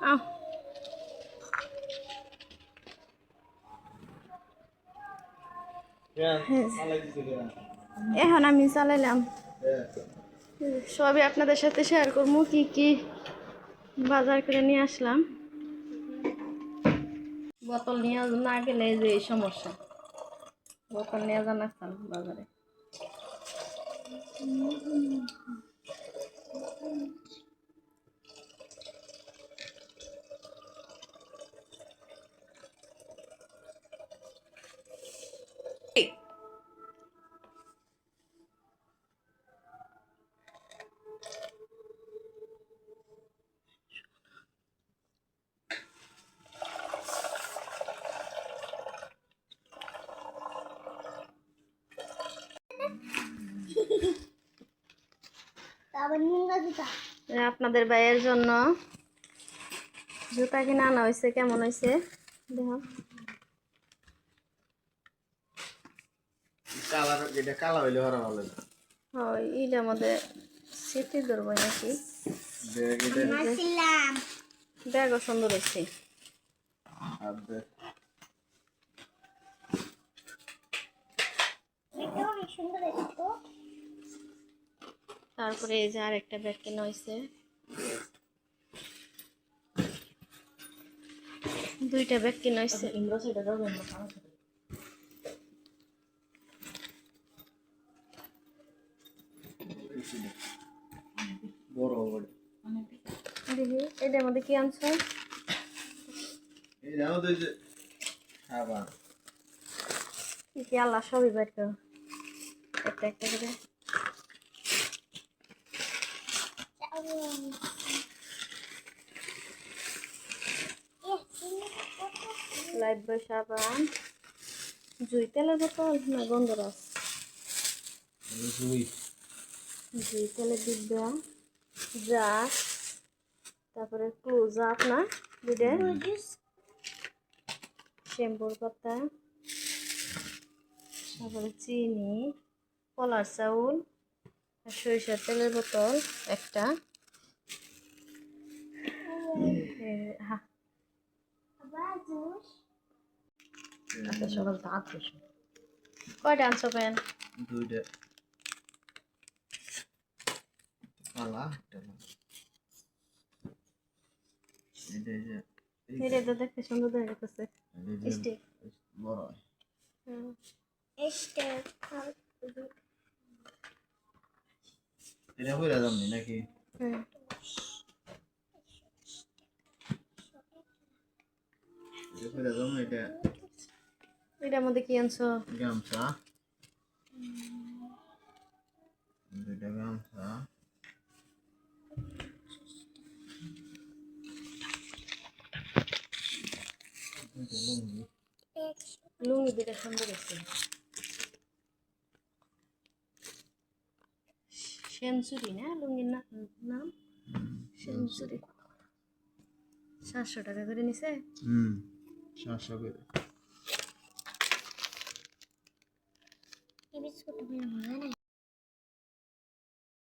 আহ। এখন আমি চালাইলাম। সবই আপনাদের সাথে শেয়ার করব কি কি বাজার করে নিয়ে আসলাম। বোতল নিয়ে না গেলে এই যে এই সমস্যা। বোতল নিয়ে যান আসতাম বাজারে। আপনাদের ভাইয়ের জন্য জুতা কিনে আনা হয়েছে কেমন হয়েছে? দেখো। কালার এটা কালা হইলে হরা ভালো হয় এইটার মধ্যে সিটি ধরবো নাকি? দেখ এটা ব্যাগও সুন্দর হয়েছে। তারপরে এই যে আর একটা ব্যাগ কেনা হয়েছে দুইটা ব্যাগ কেনা হয়েছে দেখি এটার মধ্যে কি আনছো? কি আল্লাহ সবই বের করো। একটা একটা করে। লাইফ বয় সাবান জুই তেলের বোতল না গন্ধরাস রুই জুই তেলের ডিব্বা ব্রাশ তারপরে ক্লোজ আপ না দুইটা শ্যাম্পুর পাতা। তারপরে চিনি কলার চাউল আর সরিষার তেলের বোতল একটা। এ, হা- কয়টা আনছো পেন দুইটা লাল। এটা এটা দেখতে সুন্দর দেখা যাচ্ছে স্টিক বড় হয়। এটা কইরা দাম নাকি হুম এটা এটার মধ্যে কি আনছো? গামছা। দুইটা গামছা। লুঙ্গি লুঙ্গি দুটা সুন্দর আছে সেঞ্চুরি না? লুঙ্গির নাম? সেঞ্চুরি। সাতশো টাকা করে নিছে? হুম। সাতশো করে